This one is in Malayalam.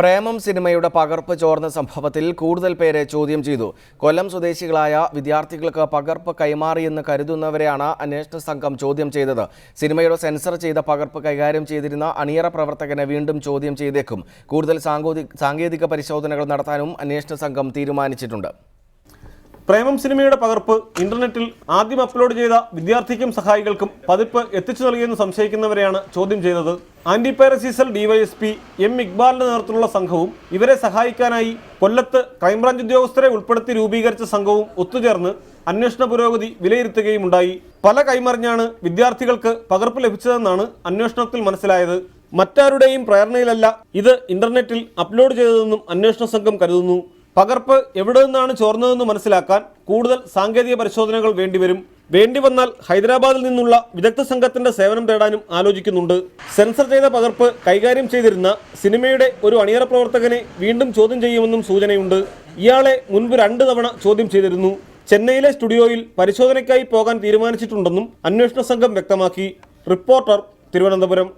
പ്രേമം സിനിമയുടെ പകർപ്പ് ചോർന്ന സംഭവത്തിൽ കൂടുതൽ പേരെ ചോദ്യം ചെയ്തു. കൊല്ലം സ്വദേശികളായ വിദ്യാർത്ഥികൾക്ക് പകർപ്പ് കൈമാറിയെന്ന് കരുതുന്നവരെയാണ് അന്വേഷണ സംഘം ചോദ്യം ചെയ്തത്. സിനിമയുടെ സെൻസർ ചെയ്ത പകർപ്പ് കൈകാര്യം ചെയ്തിരുന്ന അണിയറ പ്രവർത്തകനെ വീണ്ടും ചോദ്യം ചെയ്തേക്കും. കൂടുതൽ സാങ്കേതിക പരിശോധനകൾ നടത്താനും അന്വേഷണ സംഘം തീരുമാനിച്ചിട്ടുണ്ട്. പ്രേമം സിനിമയുടെ പകർപ്പ് ഇന്റർനെറ്റിൽ ആദ്യം അപ്ലോഡ് ചെയ്ത വിദ്യാർത്ഥിക്കും സഹായികൾക്കും പതിപ്പ് എത്തിച്ചു നൽകിയെന്ന് സംശയിക്കുന്നവരെയാണ് ചോദ്യം ചെയ്തത്. ആന്റി പൈറസിസൽ ഡിവൈഎസ്പി എം ഇക്ബാലിന്റെ നേതൃത്വത്തിലുള്ള സംഘവും ഇവരെ സഹായിക്കാനായി കൊല്ലത്ത് ക്രൈംബ്രാഞ്ച് ഉദ്യോഗസ്ഥരെ ഉൾപ്പെടുത്തി രൂപീകരിച്ച സംഘവും ഒത്തുചേർന്ന് അന്വേഷണ പുരോഗതി വിലയിരുത്തുകയുമുണ്ടായി. പല കൈമറിഞ്ഞാണ് വിദ്യാർത്ഥികൾക്ക് പകർപ്പ് ലഭിച്ചതെന്നാണ് അന്വേഷണത്തിൽ മനസ്സിലായത്. മറ്റാരുടെയും പ്രേരണയിലല്ല ഇത് ഇന്റർനെറ്റിൽ അപ്ലോഡ് ചെയ്തതെന്നും അന്വേഷണ സംഘം കരുതുന്നു. പകർപ്പ് എവിടെ നിന്നാണ് ചോർന്നതെന്ന് മനസ്സിലാക്കാൻ കൂടുതൽ സാങ്കേതിക പരിശോധനകൾ വേണ്ടിവരും. വേണ്ടി വന്നാൽ ഹൈദരാബാദിൽ നിന്നുള്ള വിദഗ്ധ സംഘത്തിന്റെ സേവനം തേടാനും ആലോചിക്കുന്നുണ്ട്. സെൻസർ ചെയ്ത പകർപ്പ് കൈകാര്യം ചെയ്തിരുന്ന സിനിമയുടെ ഒരു അണിയറ പ്രവർത്തകനെ വീണ്ടും ചോദ്യം ചെയ്യുമെന്നും സൂചനയുണ്ട്. ഇയാളെ മുൻപ് രണ്ടു തവണ ചോദ്യം ചെയ്തിരുന്നു. ചെന്നൈയിലെ സ്റ്റുഡിയോയിൽ പരിശോധനയ്ക്കായി പോകാൻ തീരുമാനിച്ചിട്ടുണ്ടെന്നും അന്വേഷണ സംഘം വ്യക്തമാക്കി. റിപ്പോർട്ടർ തിരുവനന്തപുരം.